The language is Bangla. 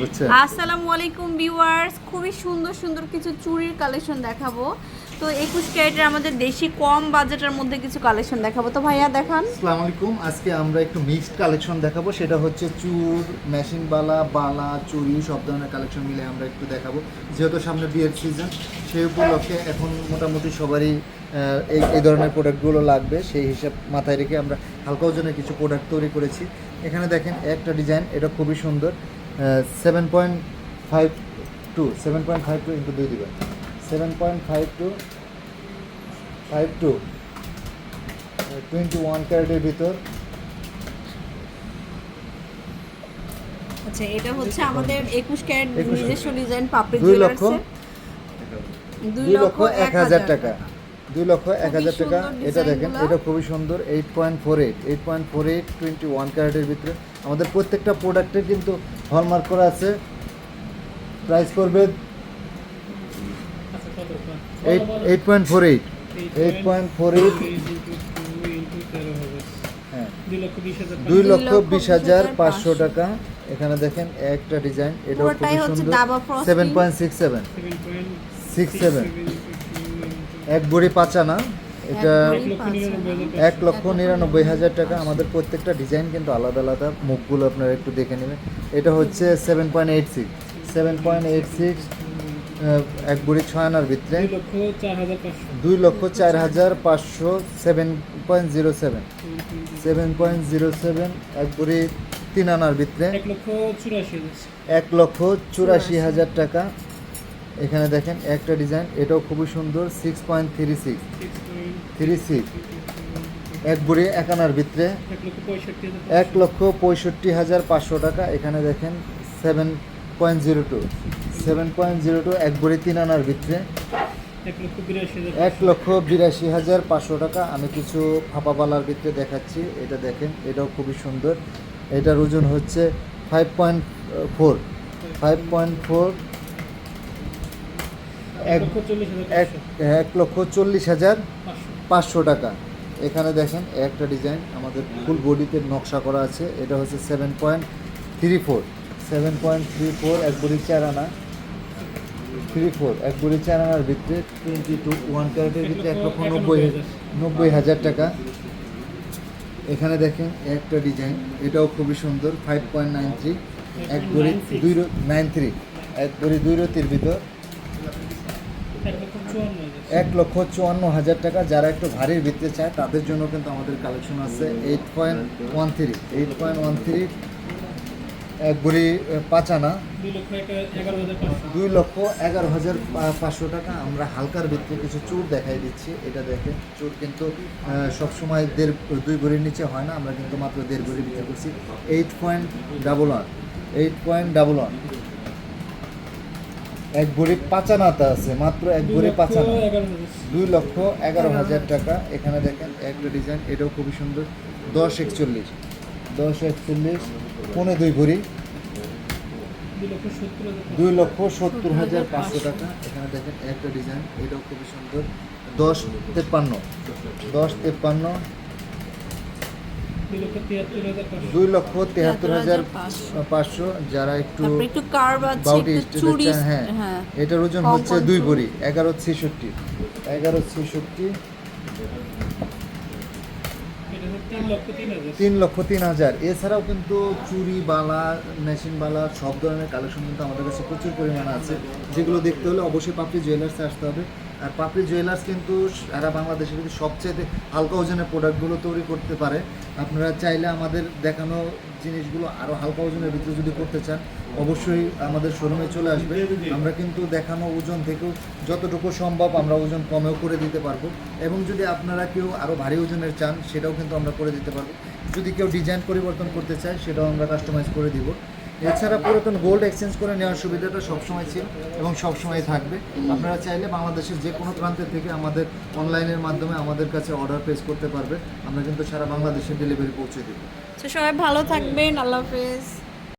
বুঝছেন আসসালামু আলাইকুম ভিউয়ার্স খুবই সুন্দর সুন্দর কিছু চুড়ির কালেকশন দেখাবো। তো একুশ ক্যারেটের আমাদের দেশি কম বাজেটের মধ্যে কিছু কালেকশন দেখাবো। তো ভাইয়া দেখান। আসসালামু আলাইকুম আজকে আমরা একটু মিক্সড কালেকশন দেখাবো। সেটা হচ্ছে চুর মেশিন বালা বালা চুড়ি সব ধরনের কালেকশন মিলে আমরা একটু দেখাবো। যেহেতু সামনে বিয়ের সিজন সেই উপলক্ষে এখন মোটামুটি সবারই এই এই ধরনের প্রোডাক্টগুলো লাগবে। সেই হিসাব মাথায় রেখে আমরা হালকা ওজনের কিছু প্রোডাক্ট তৈরি করেছি। এখানে দেখেন একটা ডিজাইন এটা খুবই সুন্দর। Seven point five two seven point five two into দুই দিবেন seven point five two five two twenty one ক্যারেটের ভিতর। আচ্ছা এটা হচ্ছে আমাদের একুশ ক্যারেট নিজস্ব ডিজাইন পাপড়ি দুই লক্ষ জুয়েলার্সের টাকা। লক্ষ এটা দেখেন এটা খুবই সুন্দর ক্যারেটের ভিতরে। আমাদের প্রত্যেকটা প্রোডাক্টের কিন্তু হলমার্ক করা আছে। প্রাইস করবে eight point four eight eight point four eight দুই লক্ষ বিশ হাজার পাঁচশো টাকা। এখানে দেখেন একটা ডিজাইন এটা খুবই হচ্ছে সুন্দর। Seven point six seven six seven এক বড়ি পাচানা এটা এক লক্ষ নিরানব্বই হাজার টাকা। আমাদের প্রত্যেকটা ডিজাইন কিন্তু আলাদা আলাদা। মুখগুলো আপনারা একটু দেখে নেবেন। এটা হচ্ছে seven point eight six seven point eight six এক বুড়ি ছয় আনার ভিতরে। দুই লক্ষ চার হাজার পাঁচশো seven point zero seven seven point zero seven এক বুড়ি তিন আনার ভিতরে। এক লক্ষ চুরাশি হাজার। এক লক্ষ চুরাশি হাজার টাকা। এখানে দেখেন একটা ডিজাইন, এটাও খুবই সুন্দর six point three six three six এক বুড়ি, এক আনার ভিতরে। এক লক্ষ পঁয়ষট্টি হাজার পাঁচশো টাকা, এখানে দেখেন seven point zero two seven point zero two এক বুড়ি, তিন আনার ভিতরে। এক লক্ষ বিরাশি হাজার এক লক্ষ বিরাশি হাজার পাঁচশো টাকা, আমি কিছু ফাঁপাবালার ভিতরে দেখাচ্ছি, এটা দেখেন, এটাও খুবই সুন্দর। এটার ওজন হচ্ছে five point four five point four এক লক্ষ চল্লিশ হাজার পাঁচশো টাকা। এখানে দেখেন একটা ডিজাইন, আমাদের ফুল বডিতে নকশা করা আছে। এটা হচ্ছে seven point three four. Seven point three four, এক বড়ি চার আনা থ্রি ফোর, এক বড়ি চার আনার ভিতরে টোয়েন্টি টু ওয়ান ক্যারেটের ভিতরে এক লক্ষ নব্বই নব্বই হাজার টাকা। এখানে দেখেন একটা ডিজাইন, এটাও খুবই সুন্দর ফাইভ পয়েন্ট নাইন থ্রি এক বড়ি দুই নাইন থ্রি এক বড়ি দুই রতির ভিতর। এক লক্ষ চুয়ান্ন হাজার টাকা। যারা একটু ভারীর ভিত্তিতে চায়, তাদের জন্য কিন্তু আমাদের কালেকশন আছে eight point one three eight point one three এক বুড়ি পাঁচ আনা। দুই লক্ষ এগারো হাজার পাঁচশো টাকা। আমরা হালকার ভিত্তিতে কিছু চুর দেখাই দিচ্ছি। এটা দেখেন, চুর কিন্তু সবসময় দেড়, দুই ভরির নিচে হয় না। আমরা কিন্তু মাত্র দেড় ভরি বিক্রি করছি। Eight point double one eight point double one এক ভরি পাঁচানাতে আছে মাত্র এক ভরি পাঁচানা দুই লক্ষ এগারো হাজার টাকা। এখানে দেখেন একটা ডিজাইন এটাও খুবই সুন্দর। দশ একচল্লিশ। দশ একচল্লিশ পনেরো দুই ভরি। দুই লক্ষ সত্তর হাজার পাঁচশো। টাকা। এখানে দেখেন একটা ডিজাইন এটাও খুবই সুন্দর। দশ তেপ্পান্ন। দশ তেপ্পান্ন দুই লক্ষ তিয়াত্তর হাজার পাঁচশো। তেহাত্তর হাজার পাঁচশো। পাঁচশো যারা একটু হ্যাঁ হ্যাঁ এটার ওজন হচ্ছে দুই। ভরি এগারো ছেষট্টি এগারো ছেষট্টি। তিন লক্ষ তিন হাজার। তিন লক্ষ তিন হাজার। এছাড়াও কিন্তু চুরি বালা মেশিন বালা সব ধরনের কালেকশন কিন্তু আমাদের কাছে প্রচুর পরিমাণে আছে। যেগুলো দেখতে হলে অবশ্যই পাপড়ি জুয়েলার্সে আসতে হবে। আর পাপড়ি জুয়েলার্স কিন্তু সারা বাংলাদেশে কিন্তু সবচেয়ে হালকা ওজনের প্রোডাক্টগুলো তৈরি করতে পারে। আপনারা চাইলে আমাদের দেখানো জিনিসগুলো আরও হালকা ওজনের ভিতরে যদি করতে চান, অবশ্যই আমাদের শোরুমে চলে আসবে। আমরা কিন্তু দেখানো ওজন থেকেও যতটুকু সম্ভব আমরা ওজন কমেও করে দিতে পারব। এবং যদি আপনারা কেউ আরও ভারী ওজনের চান, সেটাও কিন্তু আমরা করে দিতে পারব। যদি কেউ ডিজাইন পরিবর্তন করতে চায়, সেটাও আমরা কাস্টমাইজ করে দিব। এছাড়া পুরাতন গোল্ড এক্সচেঞ্জ করে নেওয়ার সুবিধাটা সবসময় ছিল এবং সবসময় থাকবে। আপনারা চাইলে বাংলাদেশের যে কোনো প্রান্তের থেকে আমাদের অনলাইনের মাধ্যমে আমাদের কাছে অর্ডার প্লেস করতে পারবে। আমরা কিন্তু সারা বাংলাদেশে ডেলিভারি পৌঁছে দেবো। সবাই ভালো থাকবেন, আল্লাহ হাফেজ।